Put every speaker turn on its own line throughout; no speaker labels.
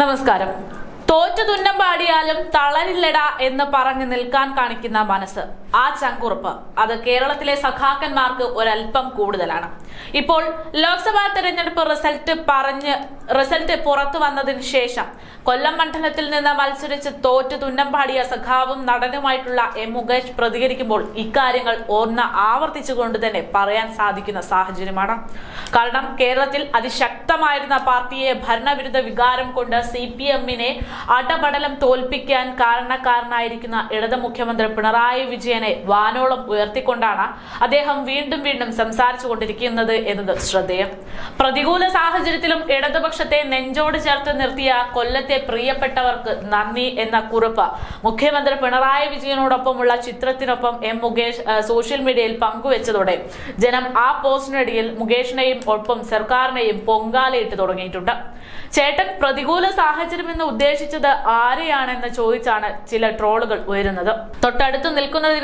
നമസ്കാരം. തോറ്റു തുന്നം പാടിയാലും തളരില്ലട എന്ന് പറഞ്ഞു നിൽക്കാൻ കാണിക്കുന്ന മനസ്സ്. ആ ചങ്കുറപ്പ് അത് കേരളത്തിലെ സഖാക്കന്മാർക്ക് ഒരല്പം കൂടുതലാണ്. ഇപ്പോൾ ലോക്സഭാ തെരഞ്ഞെടുപ്പ് റിസൾട്ട് പറഞ്ഞ് റിസൾട്ട് പുറത്തു വന്നതിന് ശേഷം കൊല്ലം മണ്ഡലത്തിൽ നിന്ന് മത്സരിച്ച് തോറ്റ് തുന്നം പാടിയ സഖാവും നടനുമായിട്ടുള്ള എം മുകേഷ് പ്രതികരിക്കുമ്പോൾ ഇക്കാര്യങ്ങൾ ഒന്ന് ആവർത്തിച്ചുകൊണ്ട് തന്നെ പറയാൻ സാധിക്കുന്ന സാഹചര്യമാണ്. കാരണം കേരളത്തിൽ അതിശക്തമായിരുന്ന പാർട്ടിയെ ഭരണവിരുദ്ധ വികാരം കൊണ്ട് സി പി എമ്മിനെ അടപടലം തോൽപ്പിക്കാൻ കാരണക്കാരനായിരിക്കുന്ന ഇടത് മുഖ്യമന്ത്രി പിണറായി വിജയനെ വാനോളം ഉയർത്തിക്കൊണ്ടാണ് അദ്ദേഹം വീണ്ടും വീണ്ടും സംസാരിച്ചു കൊണ്ടിരിക്കുന്നത് എന്നത് ശ്രദ്ധേയം. പ്രതികൂല സാഹചര്യത്തിലും ഇടതുപക്ഷത്തെ നെഞ്ചോട് ചേർത്ത് നിർത്തിയ കൊല്ലത്തെ പ്രിയപ്പെട്ടവർക്ക് നന്ദി എന്ന കുറിപ്പ് മുഖ്യമന്ത്രി പിണറായി വിജയനോടൊപ്പമുള്ള ചിത്രത്തിനൊപ്പം എം മുകേഷ് സോഷ്യൽ മീഡിയയിൽ പങ്കുവെച്ചതോടെ ജനം ആ പോസ്റ്റിനടിയിൽ മുകേഷിനെയും ഒപ്പം സർക്കാരിനെയും പൊങ്കാലയിട്ട് തുടങ്ങിയിട്ടുണ്ട്. ചേട്ടൻ പ്രതികൂല സാഹചര്യം എന്ന് ഉദ്ദേശിച്ചത് ആരെയാണെന്ന് ചോദിച്ചാണ് ചില ട്രോളുകൾ ഉയരുന്നത്. തൊട്ടടുത്ത്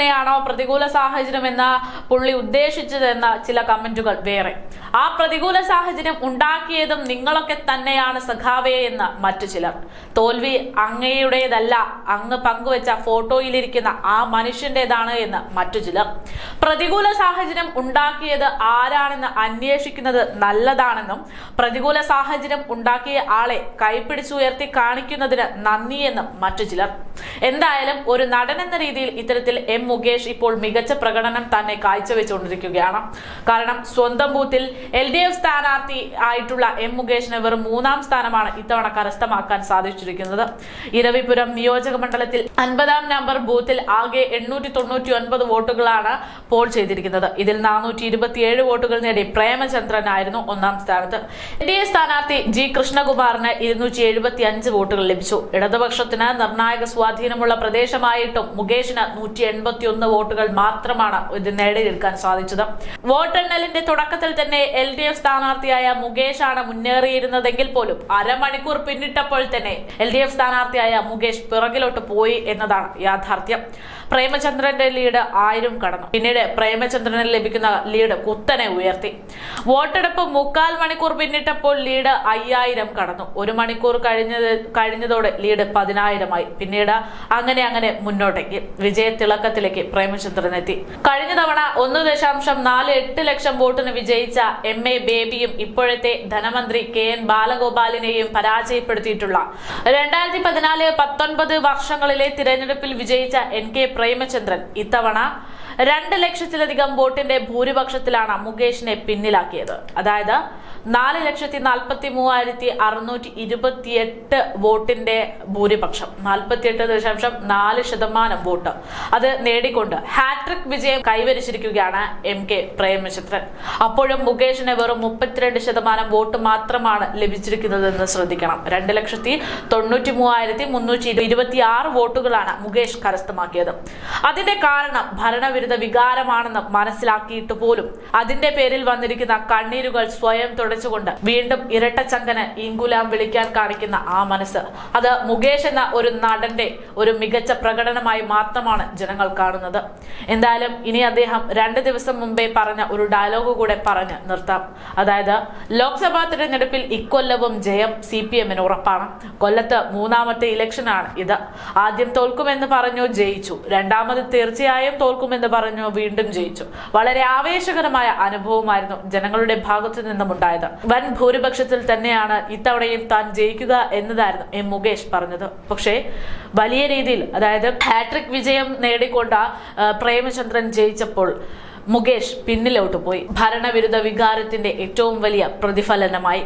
നിൽക്കുന്നതിനെയാണോ പ്രതികൂല സാഹചര്യം എന്ന പുള്ളി ഉദ്ദേശിച്ചതെന്ന ചില കമന്റുകൾ വേറെ. ആ പ്രതികൂല സാഹചര്യം ഉണ്ടാക്കിയതും നിങ്ങളൊക്കെ തന്നെയാണ് സഖാവേ എന്ന് മറ്റു ചിലർ. തോൽവി അങ്ങയുടേതല്ല അങ്ങ് പങ്കുവെച്ച ഫോട്ടോയിലിരിക്കുന്ന ആ മനുഷ്യന്റേതാണ് എന്ന് മറ്റു ചിലർ. പ്രതികൂല സാഹചര്യം ഉണ്ടാക്കിയത് ആരാണെന്ന് അന്വേഷിക്കുന്നത് നല്ലതാണെന്നും പ്രതികൂല സാഹചര്യം ഉണ്ടാക്കിയ ആളെ കൈപ്പിടിച്ചുയർത്തി കാണിക്കുന്നതിന് നന്ദിയെന്നും മറ്റു ചിലർ. എന്തായാലും ഒരു നടൻ എന്ന രീതിയിൽ ഇത്തരത്തിൽ എം മുകേഷ് ഇപ്പോൾ മികച്ച പ്രകടനം തന്നെ കാഴ്ചവെച്ചുകൊണ്ടിരിക്കുകയാണ്. കാരണം സ്വന്തം ബൂത്തിൽ എൽ ഡി എഫ് സ്ഥാനാർത്ഥി ആയിട്ടുള്ള എം മുകേഷിന് വെറും മൂന്നാം സ്ഥാനമാണ് ഇത്തവണ കരസ്ഥമാക്കാൻ സാധിച്ചിരിക്കുന്നത്. ഇരവിപുരം നിയോജക മണ്ഡലത്തിൽ അൻപതാം നമ്പർ ബൂത്തിൽ ആകെ എണ്ണൂറ്റി തൊണ്ണൂറ്റി ഒൻപത് വോട്ടുകളാണ് പോൾ ചെയ്തിരിക്കുന്നത്. ഇതിൽ നാനൂറ്റി ഇരുപത്തിയേഴ് വോട്ടുകൾ നേടി പ്രേമചന്ദ്രനായിരുന്നു ഒന്നാം സ്ഥാനത്ത്. എൻ ഡി എ സ്ഥാനാർത്ഥി ജി കൃഷ്ണകുമാറിന് ഇരുന്നൂറ്റി എഴുപത്തി അഞ്ച് വോട്ടുകൾ ലഭിച്ചു. ഇടതുപക്ഷത്തിന് നിർണായക സ്വാധീനമുള്ള പ്രദേശമായിട്ടും മുകേഷിന് നൂറ്റി എൺപത്തിയൊന്ന് വോട്ടുകൾ മാത്രമാണ് ഇത് നേടിയെടുക്കാൻ സാധിച്ചത്. വോട്ടെണ്ണലിന്റെ തുടക്കത്തിൽ തന്നെ എൽ ഡി എഫ് സ്ഥാനാർത്ഥിയായ മുകേഷാണ് മുന്നേറിയിരുന്നതെങ്കിൽ പോലും അരമണിക്കൂർ പിന്നിട്ടപ്പോൾ തന്നെ എൽ ഡി എഫ് സ്ഥാനാർത്ഥിയായ മുകേഷ് പിറകിലോട്ട് പോയി എന്നതാണ് യാഥാർത്ഥ്യം. പ്രേമചന്ദ്രന്റെ ലീഡ് ആയിരം കടന്നു. പിന്നീട് പ്രേമചന്ദ്രന് ലഭിക്കുന്ന ലീഡ് കുത്തനെ ഉയർത്തി. വോട്ടെടുപ്പ് മുക്കാൽ മണിക്കൂർ പിന്നിട്ടപ്പോൾ ലീഡ് അയ്യായിരം കടന്നു. ഒരു മണിക്കൂർ കഴിഞ്ഞത് കഴിഞ്ഞതോടെ ലീഡ് പതിനായിരമായി. പിന്നീട് അങ്ങനെ അങ്ങനെ മുന്നോട്ടേക്ക്. വിജയത്തിളക്കത്തിലേക്ക് പ്രേമചന്ദ്രൻ എത്തി. കഴിഞ്ഞ തവണ ഒന്ന് ദശാംശം നാല് എട്ട് ലക്ഷം വോട്ടിന് വിജയിച്ച എം എ ബേബിയും ഇപ്പോഴത്തെ ധനമന്ത്രി കെ എൻ ബാലഗോപാലിനെയും പരാജയപ്പെടുത്തിയിട്ടുള്ള രണ്ടായിരത്തി പതിനാല് പത്തൊൻപത് വർഷങ്ങളിലെ തിരഞ്ഞെടുപ്പിൽ വിജയിച്ച എൻ കെ പ്രേമചന്ദ്രൻ ഇത്തവണ രണ്ട് ലക്ഷത്തിലധികം വോട്ടിന്റെ ഭൂരിപക്ഷത്തിലാണ് മുകേഷിനെ പിന്നിലാക്കിയത്. അതായത് നാല് ലക്ഷത്തി നാൽപ്പത്തി മൂവായിരത്തി അറുന്നൂറ്റി ഇരുപത്തിയെട്ട് വോട്ടിന്റെ ഭൂരിപക്ഷം. നാൽപ്പത്തിയെട്ട് ദശാംശം നാല് ശതമാനം വോട്ട്. അത് നേടിക്കൊണ്ട് ഹാട്രിക് വിജയം കൈവരിച്ചിരിക്കുകയാണ് എം കെ പ്രേമചന്ദ്രൻ. അപ്പോഴും മുകേഷിന് വെറും മുപ്പത്തിരണ്ട് ശതമാനം വോട്ട് മാത്രമാണ് ലഭിച്ചിരിക്കുന്നതെന്ന് ശ്രദ്ധിക്കണം. രണ്ട് ലക്ഷത്തി തൊണ്ണൂറ്റി മൂവായിരത്തി മുന്നൂറ്റി ഇരുപത്തി ആറ് വോട്ടുകളാണ് മുകേഷ് കരസ്ഥമാക്കിയത്. അതിന്റെ കാരണം ഭരണവിരുദ്ധ വികാരമാണെന്ന് മനസ്സിലാക്കിയിട്ട് പോലും അതിന്റെ പേരിൽ വന്നിരിക്കുന്ന കണ്ണീരുകൾ സ്വയം തുടച്ചുകൊണ്ട് വീണ്ടും ഇരട്ടച്ചങ്കന് ഇങ്കുലാം വിളിക്കാൻ കാണിക്കുന്ന ആ മനസ്സ്. അത് മുകേഷ് എന്ന ഒരു നടന്റെ ഒരു മികച്ച പ്രകടനമായി മാത്രമാണ് ജനങ്ങൾ കാണുന്നത്. എന്തായാലും ഇനി അദ്ദേഹം രണ്ട് ദിവസം മുമ്പേ പറഞ്ഞ ഒരു ഡയലോഗ് കൂടെ പറഞ്ഞ് നിർത്താം. അതായത് ലോക്സഭാ തിരഞ്ഞെടുപ്പിൽ ഇക്കൊല്ലവും ജയം സി പി എമ്മിന് ഉറപ്പാണ്. കൊല്ലത്ത് മൂന്നാമത്തെ ഇലക്ഷനാണ് ഇത്. ആദ്യം തോൽക്കുമെന്ന് പറഞ്ഞു ജയിച്ചു. രണ്ടാമത് തീർച്ചയായും തോൽക്കുമെന്ന് പറഞ്ഞു വീണ്ടും ജയിച്ചു. വളരെ ആവേശകരമായ അനുഭവമായിരുന്നു ജനങ്ങളുടെ ഭാഗത്തു നിന്നും ഉണ്ടായത് വൻ ഭൂരിപക്ഷത്തിൽ തന്നെയാണ് ഇത്തവണയും താൻ ജയിക്കുക എന്നതായിരുന്നു എം മുകേഷ് പറഞ്ഞത്. പക്ഷേ വലിയ രീതിയിൽ അതായത് ഹാട്രിക് വിജയം നേടിക്കൊണ്ട പ്രേമചന്ദ്രൻ ജയിച്ചപ്പോൾ മുകേഷ് പിന്നിലോട്ട് പോയി. ഭരണവിരുദ്ധ വികാരത്തിന്റെ ഏറ്റവും വലിയ പ്രതിഫലനമായി